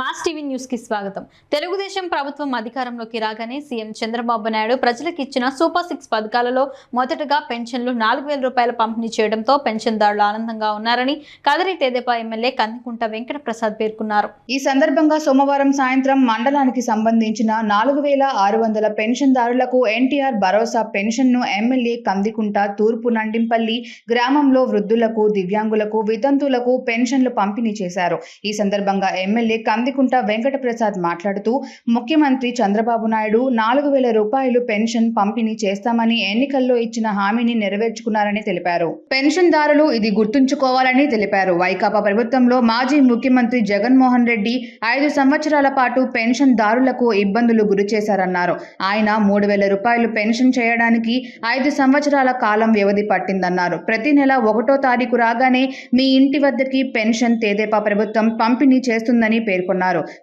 Mass TV న్యూస్కి స్వాగతం. తెలుగుదేశం ప్రభుత్వం అధికారంలోకి రాగానే సీఎం చంద్రబాబు నాయుడు ప్రజలకు ఇచ్చిన సూపర్ సిక్స్ పథకాలలో మొదటగా పెన్షన్లు నాలుగు వేల రూపాయల పంపిణీ చేయడంతో పెన్షన్దారులు ఆనందంగా ఉన్నారని కదరి తెదేపా ఎమ్మెల్యే కందికుంట వెంకట ప్రసాద్ పేర్కొన్నారు. ఈ సందర్భంగా సోమవారం సాయంత్రం మండలానికి సంబంధించిన నాలుగు వేల ఆరు వందల పెన్షన్దారులకు ఎన్టీఆర్ భరోసా పెన్షన్ను ఎమ్మెల్యే కందికుంట తూర్పు నండింపల్లి గ్రామంలో వృద్ధులకు దివ్యాంగులకు వితంతులకు పెన్షన్లు పంపిణీ చేశారు. ఈ సందర్భంగా ఎమ్మెల్యే కందికుంట వెంకట ప్రసాద్ మాట్లాడుతూ ముఖ్యమంత్రి చంద్రబాబు నాయుడు నాలుగు వేల రూపాయలు పెన్షన్ పంపిణీ చేస్తామని ఎన్నికల్లో ఇచ్చిన హామీని నెరవేర్చుకున్నారని తెలిపారు. పెన్షన్దారులు ఇది గుర్తుంచుకోవాలని తెలిపారు. వైకాపా ప్రభుత్వంలో మాజీ ముఖ్యమంత్రి జగన్మోహన్ రెడ్డి ఐదు సంవత్సరాల పాటు పెన్షన్దారులకు ఇబ్బందులు గురి చేశారన్నారు. ఆయన మూడు వేల రూపాయలు పెన్షన్ చేయడానికి ఐదు సంవత్సరాల కాలం వ్యవధి పట్టిందన్నారు. ప్రతి నెల ఒకటో తారీఖు రాగానే మీ ఇంటి వద్దకి పెన్షన్ తేదేపా ప్రభుత్వం పంపిణీ చేస్తుందని పేర్కొన్నారు.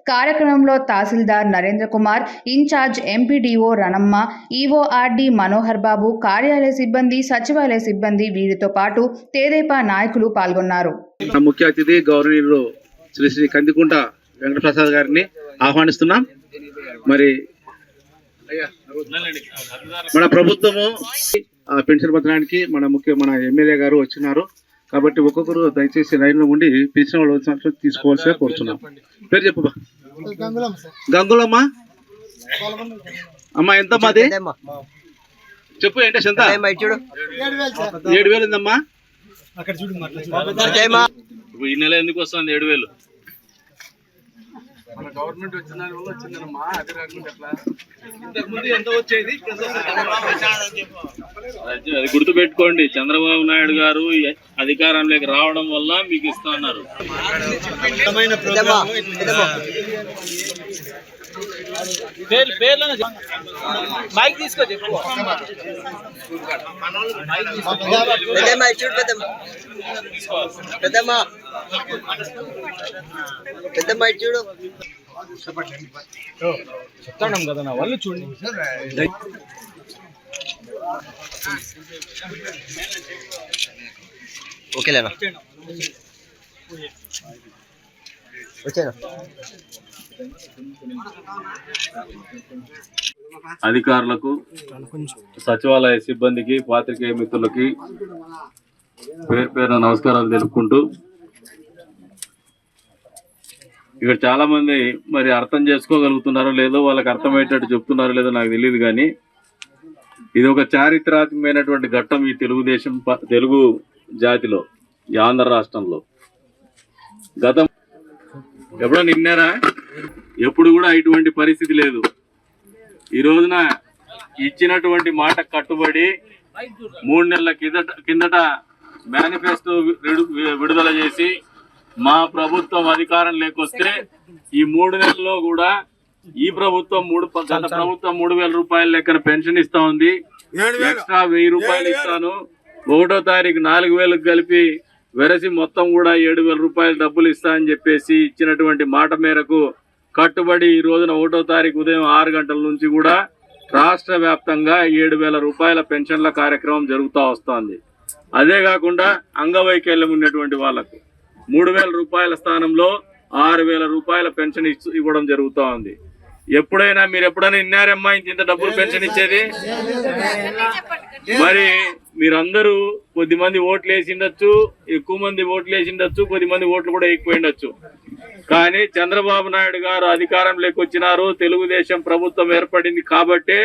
కార్యక్రమంలో tahsildar Narendra Kumar in charge MPDO Ranamma EORD Manohar Babu కార్యాలయ సిబ్బంది సచివాలయ సిబ్బంది వీరితో పాటు తేదేపా నాయకులు పాల్గొన్నారు. ముఖ్య అతిథి గౌరవనీయులు శ్రీ శ్రీ కందికుంట వెంకటప్రసాద్ గారిని ఆహ్వానిస్తున్నాం. మరి మన ప్రభుత్వము పెన్షన్ పత్రానికి మన ముఖ్య మన ఎమ్మెల్యే గారు వచ్చినారు. కాబట్టి ఒక్కొక్కరు దయచేసి లైన్లో ఉండి పెన్షన్ వాళ్ళు వచ్చినట్లు తీసుకోవాల్సిగా కోరుతున్నాం పేరు చెప్పు గంగులమ్మ అమ్మ ఎంత మాది? చెప్పు ఏంటో ఎంత ఏడు వేలు సార్. ఏడు వేలు ఉందమ్మా ఈ నెల ఎందుకు వస్తుంది ఏడు వేలు మన గవర్నమెంట్ వచ్చిన దాని వల్ల వచ్చిందమ్మా అది కాకుండా ఎట్లా? ఇంతకు ముందు ఎంత వచ్చేది? అది అది గుర్తు పెట్టుకోండి చంద్రబాబు నాయుడు గారు అధికారంలోకి రావడం వల్ల మీకు ఇస్తా ఉన్నారు మైక్ తీసుకో చెప్పు. పెద్దమ్మ పెద్దమ్మ చూడు చెప్తాం కదా నా వాళ్ళు చూడండి. ఓకేలేనా వచ్చేనా అధికారులకు సచివాలయ సిబ్బందికి పాత్రికేయ మిత్రులకి పేరు పేరు నమస్కారాలు తెలుపుకుంటూ ఇక్కడ చాలా మంది మరి అర్థం చేసుకోగలుగుతున్నారో లేదో వాళ్ళకి అర్థమయ్యేటట్టు చెప్తున్నారో లేదో నాకు తెలియదు కానీ ఇది ఒక చారిత్రాత్మకమైనటువంటి ఘట్టం ఈ తెలుగుదేశం తెలుగు జాతిలో ఈ ఆంధ్ర రాష్ట్రంలో. గతం ఎప్పుడో నిన్నారా? ఎప్పుడు కూడా ఇటువంటి పరిస్థితి లేదు. ఈ రోజున ఇచ్చినటువంటి మాట కట్టుబడి మూడు నెలల కిందట కిందట మేనిఫెస్టో విడు- విడుదల చేసి మా ప్రభుత్వం అధికారం లేకొస్తే ఈ మూడు నెలల్లో కూడా ఈ ప్రభుత్వం మూడు గత ప్రభుత్వం మూడు వేల రూపాయల లెక్కన పెన్షన్ ఇస్తా ఉంది. ఎక్స్ట్రా వెయ్యి రూపాయలు ఇస్తాను. ఒకటో తారీఖు నాలుగు వేలకు కలిపి వెరసి మొత్తం కూడా ఏడు వేల రూపాయలు డబ్బులు ఇస్తా అని చెప్పేసి ఇచ్చినటువంటి మాట మేరకు కట్టుబడి ఈ రోజున ఒకటో తారీఖు ఉదయం ఆరు గంటల నుంచి కూడా రాష్ట్ర వ్యాప్తంగా ఏడు వేల రూపాయల పెన్షన్ల కార్యక్రమం జరుగుతూ వస్తోంది. అదే కాకుండా అంగవైకల్యం ఉన్నటువంటి వాళ్ళకు మూడు వేల రూపాయల స్థానంలో ఆరు వేల రూపాయల పెన్షన్ ఇవ్వడం జరుగుతూ ఉంది ఎప్పుడైనా మీరు ఎప్పుడైనా ఇన్నారమ్మా ఇంత ఇంత డబ్బులు పెన్షన్ ఇచ్చేది? మరి మీరందరూ కొద్ది మంది ఓట్లు వేసి ఉండొచ్చు ఎక్కువ మంది ఓట్లు వేసి ఉండొచ్చు కొద్ది మంది ఓట్లు కూడా ఎక్కువ ఉండొచ్చు కానీ చంద్రబాబు నాయుడు గారు అధికారంలోకి వచ్చినారు తెలుగుదేశం ప్రభుత్వం ఏర్పడింది కాబట్టే